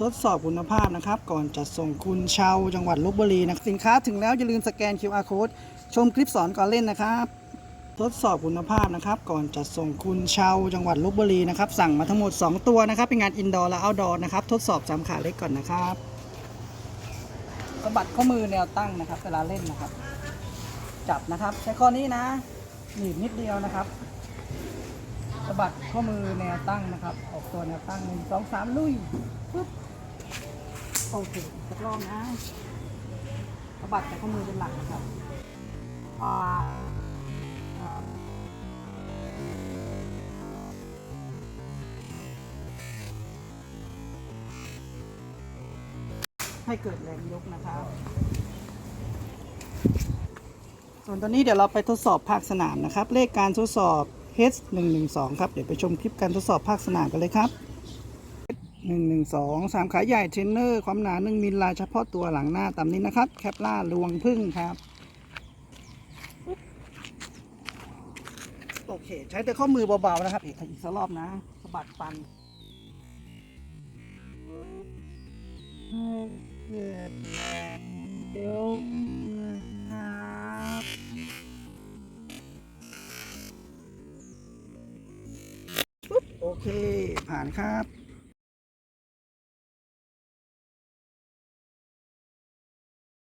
ทดสอบคุณภาพนะครับ ก่อนจัดส่งคุณชาวจังหวัดลบบุรีนะสินค้าถึงแล้วอย่าลืมสแกน QR code ชมคลิปสอนก่อนเล่นนะครับ ทดสอบคุณภาพนะครับ ก่อนจัดส่งคุณชาวจังหวัดลบบุรีนะครับ สั่งมาทั้งหมด 2 ตัวนะครับ เป็นงานอินดอร์และเอาดอร์นะครับ ทดสอบจำขาเล็กก่อนนะครับสะบัดข้อมือแนวตั้งนะครับ เวลาเล่นนะครับ จับนะครับ ใช้ข้อนี้นะหนีบนิดเดียวนะครับสะบัดข้อมือแนวตั้งนะครับ ออกตัวแนวตั้งหนึ่งสองสามลุยปึ๊บ โอเคสักรอบนะสะบัดแต่ข้อมือเป็นหลักนะครับอ่าอ่าให้เกิดแรงยกนะครับส่วนตอนนี้เดี๋ยวเราไปทดสอบภาคสนามนะครับ เลขการทดสอบ H112 ครับ เดี๋ยวไปชมคลิปการทดสอบภาคสนามกันเลยครับ 112สามขาใหญ่เทรนเนอร์ ความหนา1มิลลายเฉพาะตัวหลังหน้าตามนี้นะครับ แคปล่าลวงพึ่งครับ โอเค ใช้แต่ข้อมือเบาๆนะครับ อีกอีกสักรอบนะสะบัดปันเดี๋ยวครับโอเค ผ่านครับ